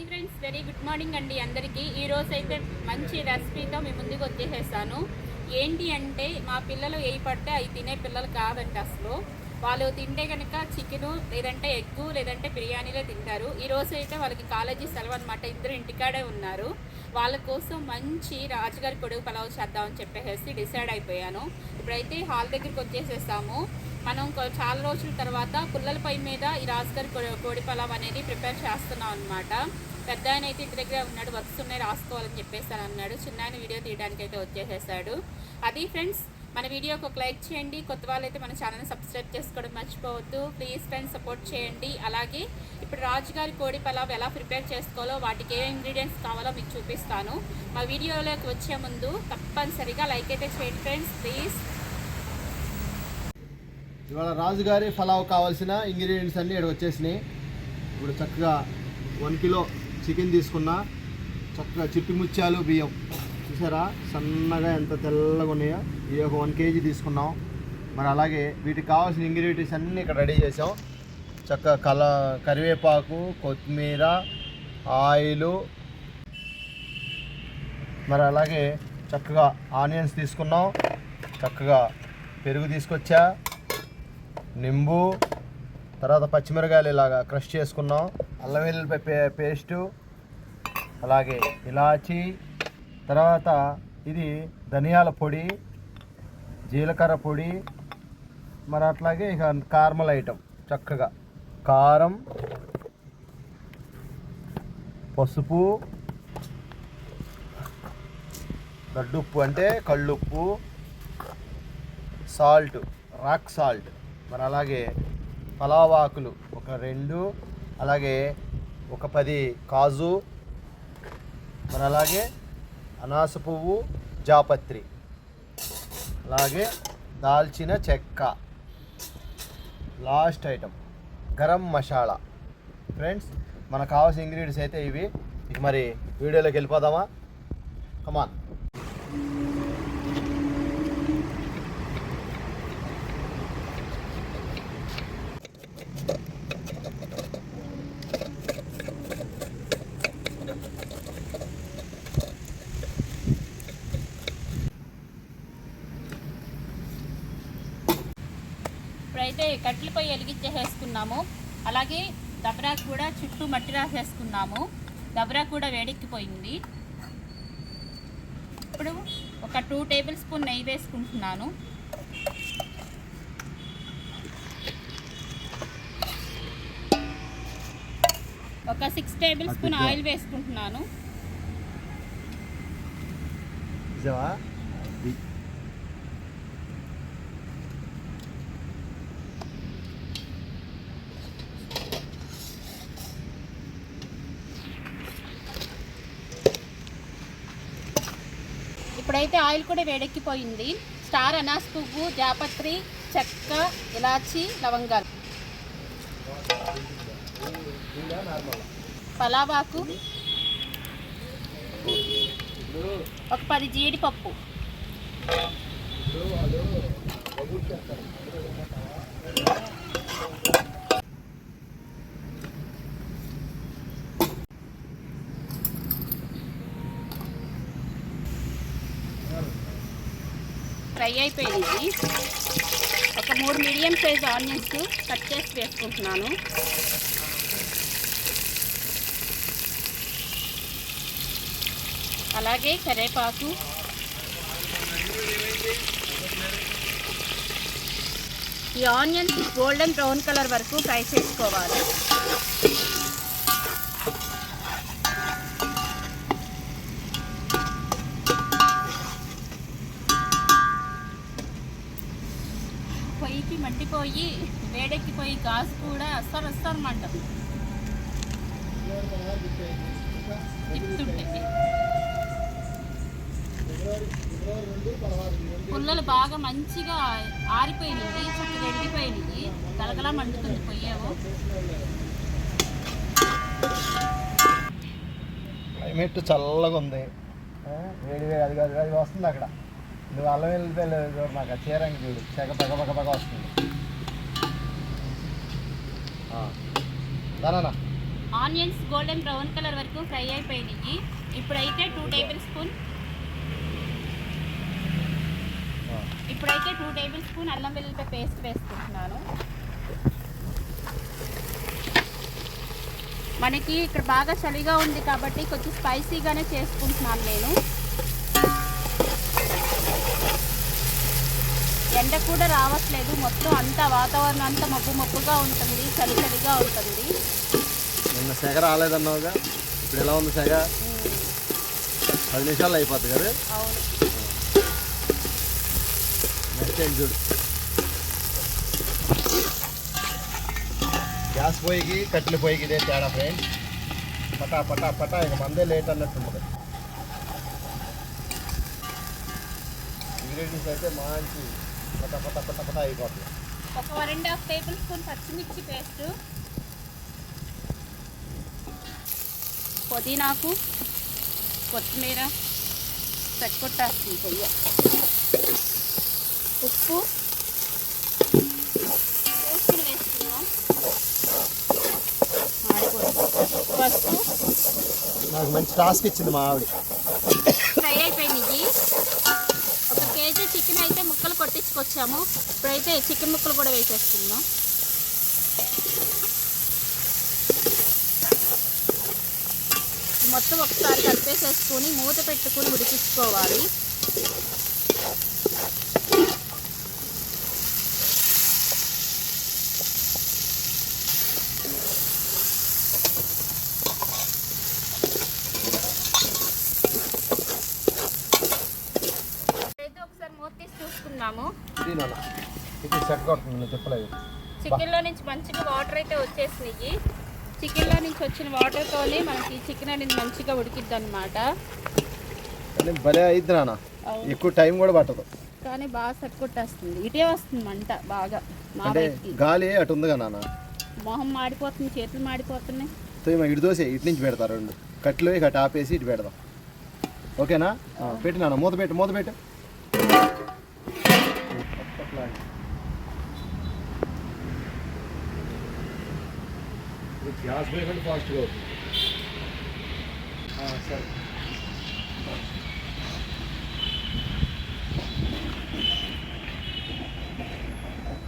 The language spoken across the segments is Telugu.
Hi friends very good morning అండి అందరికీ. ఈరోజు అయితే మంచి రెసిపీతో మీ ముందుకు వచ్చేసేసాను. ఏంటి అంటే మా పిల్లలు ఏ పడితే అవి తినే పిల్లలు కాదండి అసలు. వాళ్ళు తింటే కనుక చికెను లేదంటే ఎగ్గు లేదంటే బిర్యానీలే తింటారు. ఈ అయితే వాళ్ళకి కాలేజీ సెలవు అనమాట ఇద్దరు ఇంటికాడే ఉన్నారు. వాళ్ళ కోసం మంచి రాజుగారి కొడుకు పలావ్ చేద్దామని చెప్పేసి డిసైడ్ అయిపోయాను. ఇప్పుడైతే హాల్ దగ్గరికి వచ్చేసేసాము. మనం చాలా రోజుల తర్వాత పుల్లల పై మీద ఈ రాజుగారి కోడి పలావ్ అనేది ప్రిపేర్ చేస్తున్నాం అనమాట పెద్ద ఆయన అయితే ఇంటి దగ్గర ఉన్నాడు వర్క్స్ ఉన్నాయి రాసుకోవాలని చెప్పేసాను అన్నాడు. చిన్న ఆయన వీడియో తీయడానికి అయితే వచ్చేసేసాడు. అది ఫ్రెండ్స్ మన వీడియోకి ఒక లైక్ చేయండి. కొత్త వాళ్ళైతే మన ఛానల్ని సబ్స్క్రైబ్ చేసుకోవడం మర్చిపోవద్దు. ప్లీజ్ ఫ్రెండ్స్ సపోర్ట్ చేయండి. అలాగే ఇప్పుడు రాజుగారి కోడి పలావ్ ఎలా ప్రిపేర్ చేసుకోవాలో వాటికి ఏ ఇంగ్రీడియంట్స్ కావాలో మీకు చూపిస్తాను. మా వీడియోలోకి వచ్చే ముందు తప్పనిసరిగా లైక్ అయితే చేయండి ఫ్రెండ్స్ ప్లీజ్. ఇవాళ రాజుగారి పలావ్ కావాల్సిన ఇంగ్రీడియంట్స్ అన్నీ ఇక్కడ వచ్చేసినాయి ఇప్పుడు చక్కగా వన్ కిలో చికెన్ తీసుకున్నా. చక్కగా చిట్టి ముత్యాలు బియ్యం. చూసారా? సన్నగా ఎంత తెల్లగా ఉన్నాయో. ఇవి ఒక వన్ కేజీ తీసుకున్నాం. మరి అలాగే వీటికి కావాల్సిన ఇంగ్రీడియంట్స్ అన్నీ ఇక్కడ రెడీ చేసాం చక్కగా కల కరివేపాకు కొత్తిమీర ఆయిలు. మరి అలాగే చక్కగా ఆనియన్స్ తీసుకున్నాం. చక్కగా పెరుగు తీసుకొచ్చా. నింబు. తర్వాత పచ్చిమిరకాయలు ఇలాగా క్రష్ చేసుకున్నాం. అల్లం వెల్లుల్లిపై పేస్టు అలాగే ఇలాచి తర్వాత ఇది ధనియాల పొడి జీలకర్ర పొడి మరి అట్లాగే ఇక కార్మల్ ఐటెం చక్కగా. కారం పసుపు గడ్డుప్పు అంటే కళ్ళుప్పు సాల్ట్ రాక్ సాల్ట్ మరి అలాగే పలావాకులు. ఒక రెండు అలాగే ఒక పది కాజు మరి అలాగే అనాస పువ్వు జాపత్రి. అలాగే దాల్చిన చెక్క. Last item garam masala. Friends మనకు కావాల్సిన ఇంగ్రీడియంట్స్ అయితే ఇవి. ఇక మరి వీడియోలోకి వెళ్ళిపోదామా? కమాన్ ఇప్పుడైతే కట్టెల పొయ్యి వెలిగించేసేసుకున్నాము అలాగే దబరా కూడా చుట్టూ మట్టి రాసేసుకున్నాము. దబరా కూడా వేడెక్కిపోయింది. ఇప్పుడు ఒక టూ టేబుల్ స్పూన్ నెయ్యి వేసుకుంటున్నాను. ఒక సిక్స్ టేబుల్ స్పూన్. ఆయిల్ వేసుకుంటున్నాను. ఇప్పుడైతే ఆయిల్ కూడా వేడెక్కిపోయింది. స్టార్ అనాస్ పువ్వు జాపత్రి చెక్క ఇలాచి లవంగాలు. పలావాకు ఒక పది జీడిపప్పు. ఫ్రై అయిపోయింది. ఒక మూడు మీడియం సైజ్ ఆనియన్స్ కట్ చేసి వేసుకుంటున్నాను. అలాగే కరేపాకు. ఈ ఆనియన్స్ గోల్డెన్ బ్రౌన్ కలర్ వరకు ఫ్రై చేసుకోవాలి. పొయ్యికి మండిపోయి వేడెక్కిపోయి గాజు కూడా అస్సలు అస్సలు అన్నమాట తిప్పుతుంటే. పుల్లలు బాగా మంచిగా ఆరిపోయినాయి చక్కగా ఎండిపోయినాయి. గలగలా మండుతుంది పొయ్యేవో క్లైమేట్ చల్లగా ఉంది. వేడి వేడి అది కాదు అది వస్తుంది అక్కడ. నువ్వు అల్లం వెళ్ళిపోయలేదు చూడు నాకు ఆ చీరంగి చూడు. చెగ పగ పగ పగ వస్తుంది. దానా ఆనియన్స్ గోల్డెన్ బ్రౌన్ కలర్ వరకు ఫ్రై అయిపోయినాయి. ఇప్పుడైతే టూ టేబుల్ స్పూన్ ఇప్పుడైతే టూ టేబుల్ స్పూన్ అల్లం వెల్లుల్లిపాయ పేస్ట్ వేసుకుంటున్నాను. మనకి ఇక్కడ బాగా చలిగా ఉంది కాబట్టి కొంచెం స్పైసీగానే చేసుకుంటున్నాను నేను. ఎండ కూడా రావట్లేదు. మొత్తం అంతా వాతావరణం అంతా మబ్బు మబ్బుగా ఉంటుంది. చలి చలిగా ఉంటుంది. నిన్న సెగ రాలేదన్నావుగా? ఇప్పుడు ఎలా ఉంది సెగ? పది నిమిషాలు అయిపోతుంది కదా? అవును. నెక్స్ట్ టైం చూడు? గ్యాస్ పొయ్యికి కట్టెల పొయ్యికి ఇదే తేడా ఫ్రెండ్స్. పటా పటా పటా ఇక మందే లేట్ అన్నట్టుంది ఇంగ్రీడియంట్స్ అయితే మంచి కొత్త కొత్త కొత్త కొత్త అయిపోతుంది ఒక రెండు హాఫ్ టేబుల్ స్పూన్ పచ్చిమిర్చి పేస్ట్. పుదీనాకు కొత్తిమీర చెక్కొట్టేస్తుంది కొయ్య ఉప్పు పోసుకుని వేసుకుందాం. మాడిపోతుంది నాకు మంచి టాస్క్ ఇచ్చింది మా ఆవిడ. వేసాము. ఇప్పుడైతే చికెన్ ముక్కలు కూడా వేసేస్తున్నాం మొత్తం ఒకసారి కలిపేసేసుకొని మూత పెట్టుకుని ఉడికించుకోవాలి అయితే ఒకసారి మూత తీసి చూసుకున్నాము ఇది నాన్న సెట్ నేను చెప్పలేదు. చికెన్లో నుంచి మంచిగా వాటర్ అయితే వచ్చేసినాయి చికెన్లో నుంచి వచ్చిన వాటర్తోనే మనకి చికెన్ అనేది మంచిగా ఉడికిద్ది అనమాట కానీ భలే అయిద్ది నాన్న. ఎక్కువ టైం కూడా పట్టదు. కానీ బాగా సట్టుకొట్టేస్తుంది ఇటే వస్తుంది మంట బాగా అంటే గాలి అటు ఉందిగా నాన్న. మొహం మాడిపోతుంది చేతులు మాడిపోతున్నాయి. సో ఇటు దోశ ఇటు నుంచి పెడతారు రెండు. కట్లు ఇక ఆపేసి ఇటు పెడదాం. ఓకేనా? పెట్టు నాన్న మూత పెట్టు మూత పెట్టు. గ్యాస్ పోయి కంటే ఫాస్ట్గా అవుతుంది. ఆ, సరే.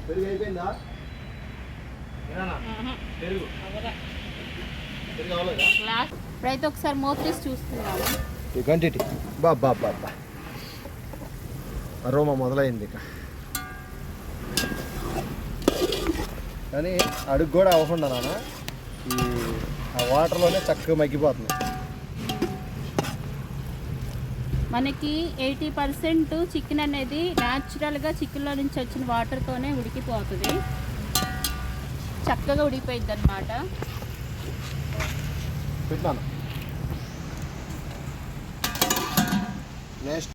పెరుగు అయిపోయిందా? ఏనా? పెరుగు. పెరుగు అవ్వలేదా? లాస్ట్. ఇప్పుడైతే ఒకసారి మూత తీసి చూస్తున్నాము ఈ క్వాంటిటీ బా బా బా బా. అరోమా మొదలైంది ఇక. కానీ అడుగు కూడా అవ్వకుండా నాన్న. ఈ ఆ వాటర్లోనే చక్కగా మగ్గిపోతుంది. మనకి ఎయిటీ పర్సెంట్ చికెన్ అనేది న్యాచురల్గా చికెన్లో నుంచి వచ్చిన వాటర్తోనే ఉడికిపోతుంది. చక్కగా ఉడికిపోయింది అనమాట నెక్స్ట్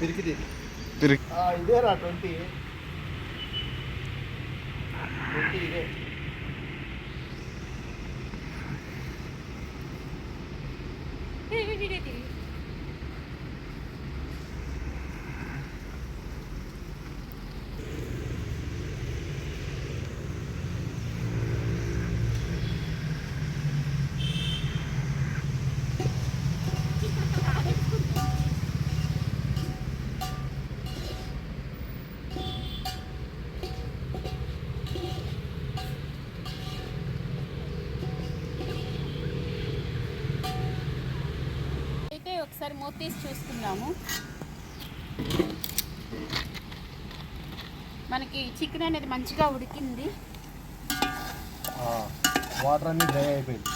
తిరిగి ఇదేరా ట్వంటీ ట్వంటీ ఇదే మూత తీసి చూసుకుందాము. మనకి చికెన్ అనేది మంచిగా ఉడికింది. వాటర్ అన్ని డ్రై అయిపోయింది.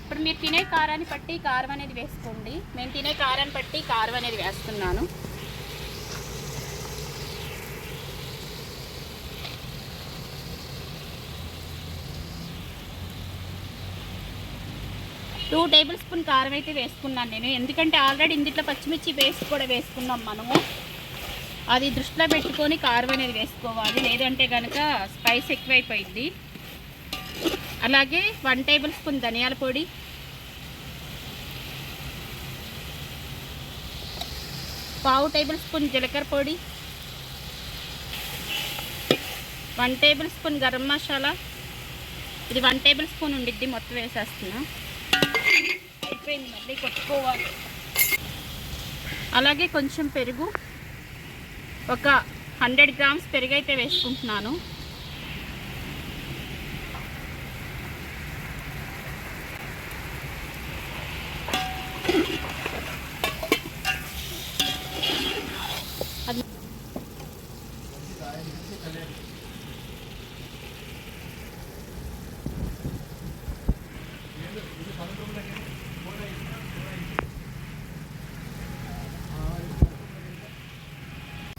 ఇప్పుడు మీరు తినే కారాన్ని బట్టి కారం అనేది వేసుకోండి. నేను తినే కారాన్ని బట్టి కారం అనేది వేస్తున్నాను. టూ టేబుల్ స్పూన్ కారం అయితే వేసుకున్నాను నేను. ఎందుకంటే ఆల్రెడీ ఇందుట్లో పచ్చిమిర్చి పేస్ట్ కూడా వేసుకున్నాం మనము. అది దృష్టిలో పెట్టుకొని కారం అనేది వేసుకోవాలి. లేదంటే కనుక స్పైస్ ఎక్కువైపోయింది. అలాగే వన్ టేబుల్ స్పూన్ ధనియాల పొడి. పావు టేబుల్ స్పూన్ జీలకర్ర పొడి. One tablespoon garam masala. ఇది వన్ టేబుల్ స్పూన్ ఉండిద్ది. మొత్తం వేసేస్తున్నా. అయిపోయింది మళ్ళీ కొట్టుకోవాలి అలాగే కొంచెం పెరుగు. ఒక హండ్రెడ్ గ్రామ్స్ పెరుగు అయితే వేసుకుంటున్నాను.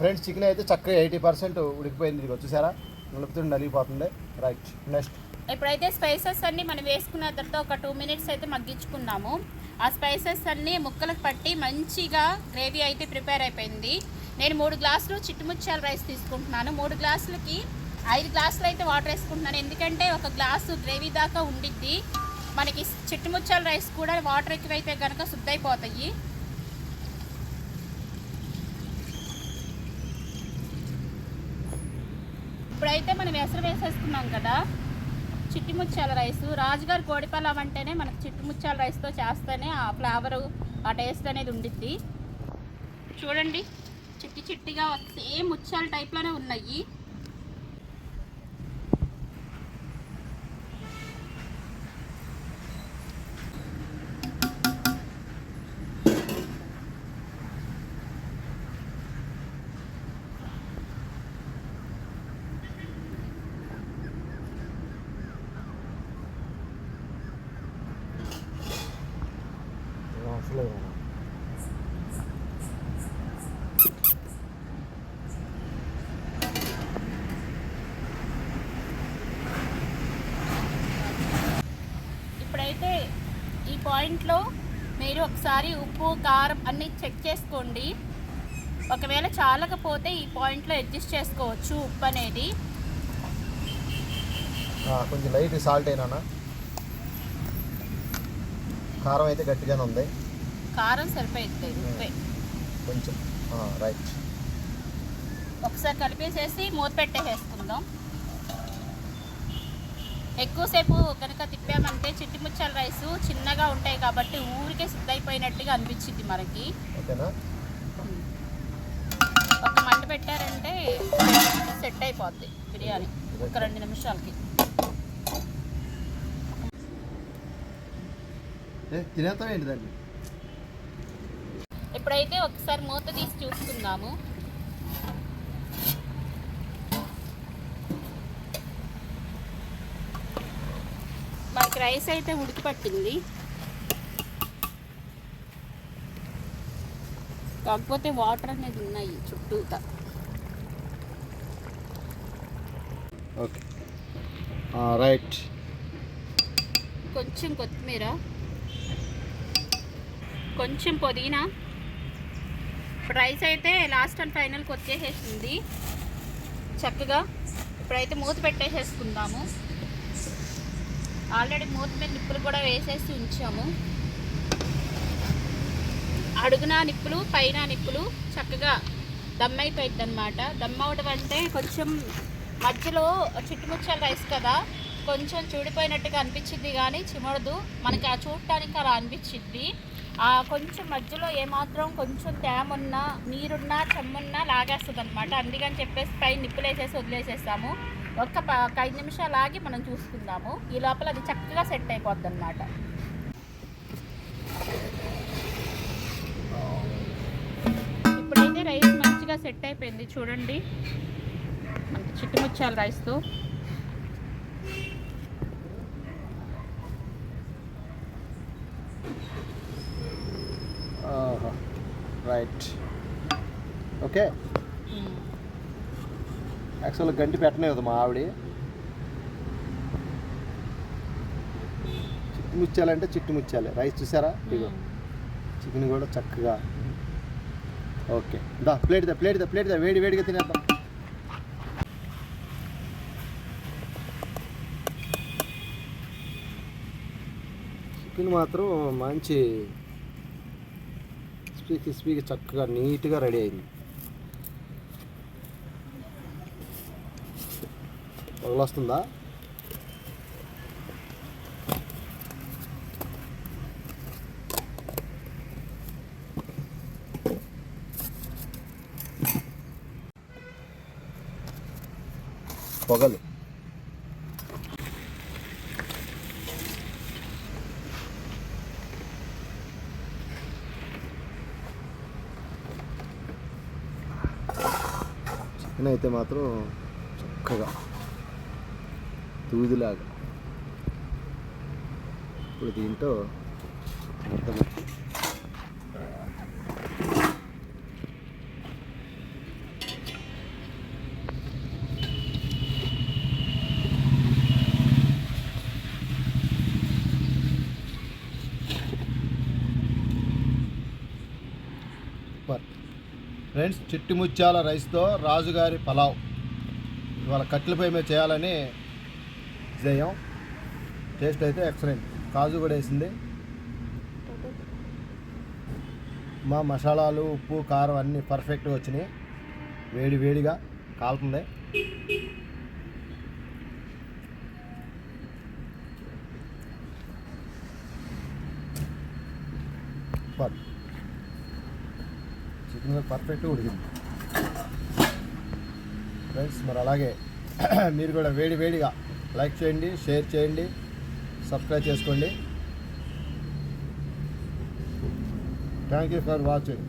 ఫ్రెండ్స్ చికెన్ అయితే చక్కగా ఎయిటీ పర్సెంట్ ఉడికిపోయింది. ఇది వచ్చేసారా నలుపుతుండి నలిగిపోతుంది. Right next. ఇప్పుడైతే స్పైసెస్ అన్ని మనం వేసుకున్న తర్వాత ఒక టూ మినిట్స్ అయితే మగ్గించుకున్నాము ఆ స్పైసెస్ అన్నీ ముక్కలకు పట్టి మంచిగా గ్రేవీ అయితే ప్రిపేర్ అయిపోయింది. నేను మూడు గ్లాసులు చిట్టుముచ్చాల రైస్ తీసుకుంటున్నాను. మూడు గ్లాసులకి ఐదు గ్లాసులు అయితే వాటర్ వేసుకుంటున్నాను. ఎందుకంటే ఒక గ్లాసు గ్రేవీ దాకా ఉండిద్ది. మనకి చిట్టుముచ్చాల రైస్ కూడా వాటర్ ఎక్కువైతే కనుక శుద్ధైపోతాయి. ఇప్పుడైతే మనం ఎసరు వేసేసుకున్నాం కదా చిట్టిముత్యాల రైస్. రాజుగారి కోడిపల్లం అంటేనే మనకు చిట్టిముత్యాల రైస్తో చేస్తేనే ఆ ఫ్లేవరు ఆ టేస్ట్ అనేది ఉండిద్ది. చూడండి చిట్టి చిట్టిగా సేమ్ ముత్యాల టైప్లోనే ఉన్నాయి. ఇప్పుడైతే ఈ పాయింట్లో మీరు ఒకసారి ఉప్పు కారం అన్నీ చెక్ చేసుకోండి. ఒకవేళ చాలకపోతే ఈ పాయింట్లో అడ్జస్ట్ చేసుకోవచ్చు ఉప్పు అనేది. కొంచెం లైట్ సాల్ట్ అయినా కారం అయితే గట్టిగానే ఉంది. కారం సరిపోయింది ఉప్పే. కొంచెం రైట్. ఒకసారి కలిపేసేసి మూత పెట్టేసేసుకుందాం. ఎక్కువసేపు కనుక తిప్పామంటే చిట్టి ముచ్చాల రైస్ చిన్నగా ఉంటాయి కాబట్టి ఊరికే సిద్ధైపోయినట్టుగా అనిపించింది మనకి. ఒక మంట పెట్టారంటే సెట్ అయిపోద్ది బిర్యానీ. ఒక రెండు నిమిషాలకి. ఇప్పుడైతే ఒకసారి మూత తీసి చూసుకుందాము. మనకి రైస్ అయితే ఉడికి పట్టింది. కాకపోతే వాటర్ అనేది ఉన్నాయి చుట్టూతా. ఓకే. రైట్. కొంచెం కొత్తిమీర. కొంచెం పుదీనా. ఇప్పుడు రైస్ అయితే లాస్ట్ అండ్ ఫైనల్కి వచ్చేసేసింది చక్కగా ఇప్పుడైతే మూత పెట్టేసేసుకుందాము. ఆల్రెడీ మూత మీద నిప్పులు కూడా వేసేసి ఉంచాము. అడుగున నిప్పులు పైన నిప్పులు చక్కగా దమ్ అయిపోయింది అనమాట దమ్ అవడం అంటే కొంచెం మధ్యలో చుట్టుముచ్చాల రైస్ కదా కొంచెం చూడిపోయినట్టుగా అనిపించింది కానీ చిమడదు. మనకి ఆ చూడటానికి అలా అనిపించింది ఆ కొంచెం మధ్యలో ఏమాత్రం కొంచెం తేమున్నా నీరున్నా చెమ్మున్నా లాగేస్తుంది అనమాట అందుకని చెప్పేసి పైన నిప్పులు వేసేసి వదిలేసేస్తాము ఒక్క ప- ఒక ఐదు నిమిషాలు ఆగి మనం చూసుకుందాము. ఈ లోపల అది చక్కగా సెట్ అయిపోద్ది అనమాట ఇప్పుడైతే రైస్ మంచిగా సెట్ అయిపోయింది. చూడండి. మనకి చిట్టుముచ్చాల రైస్తో. రైట్. ఓకే. యాక్చువల్గా గంటి పెట్టనే కదా మా ఆవిడ. చిట్టు ముత్యాలంటే చిట్టు ముత్యాలే. రైస్ చూసారా? ఇగో చికెన్ కూడా చక్కగా. ఓకే. దా ప్లేట్ దా ప్లేట్ దా ప్లేట్ దా. వేడి వేడిగా తినేద్దాం. చికెన్ మాత్రం మంచి క్రిస్పీ క్రిస్పీగా చక్కగా నీట్గా రెడీ అయింది. పగలొస్తుందా? పొగలు. చికెన్ అయితే మాత్రం చక్కగా. తూదులాగా. ఇప్పుడు దీంట్లో మొత్తం సూపర్ ఫ్రెండ్స్ చిట్టి ముత్యాల రైస్తో రాజుగారి పలావ్. ఇవాళ కట్టెలపై మీద చేయాలని చేయం టేస్ట్ అయితే ఎక్సలెంట్. కాజు కూడా వేసింది. మా మసాలాలు ఉప్పు కారం అన్నీ పర్ఫెక్ట్గా వచ్చినాయి. వేడి వేడిగా కాలుతుంది. చికెన్ పర్ఫెక్ట్గా ఉడికింది. ఫ్రెండ్స్ మరి అలాగే మీరు కూడా వేడి వేడిగా లైక్ చేయండి షేర్ చేయండి సబ్స్క్రైబ్ చేసుకోండి. థ్యాంక్ యూ ఫర్ వాచింగ్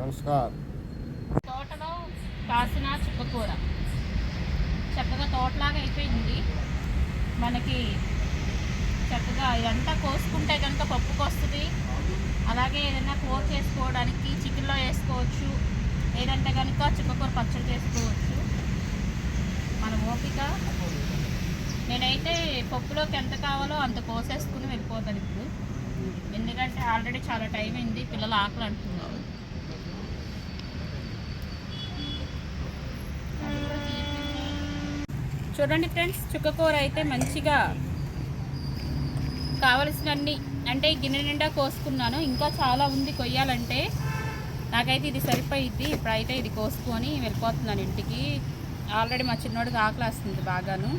నమస్కారం తోటలో కాసిన చుక్కకూర. చక్కగా తోటలాగా అయిపోయింది. మనకి చక్కగా ఇదంతా కోసుకుంటే కనుక పప్పుకు వస్తుంది అలాగే ఏదైనా కూర చేసుకోవడానికి చికెన్లో వేసుకోవచ్చు. లేదంటే కనుక చుక్కకూర పచ్చడి చేసుకోవచ్చు. మన ఓపిక. నేనైతే పప్పులోకి ఎంత కావాలో అంత కోసేసుకుని వెళ్ళిపోతాను ఇప్పుడు. ఎందుకంటే ఆల్రెడీ చాలా టైం అయింది పిల్లలు ఆకలి అంటున్నారు. చూడండి ఫ్రెండ్స్ చుక్కకూర అయితే మంచిగా కావలసినన్ని అంటే గిన్నె నిండా కోసుకున్నాను. ఇంకా చాలా ఉంది కొయ్యాలంటే. నాకైతే ఇది సరిపోయిద్ది. ఇప్పుడైతే ఇది కోసుకొని వెళ్ళిపోతున్నాను ఇంటికి. ఆల్రెడీ మా చిన్నోడికి ఆకలి వస్తుంది బాగాను.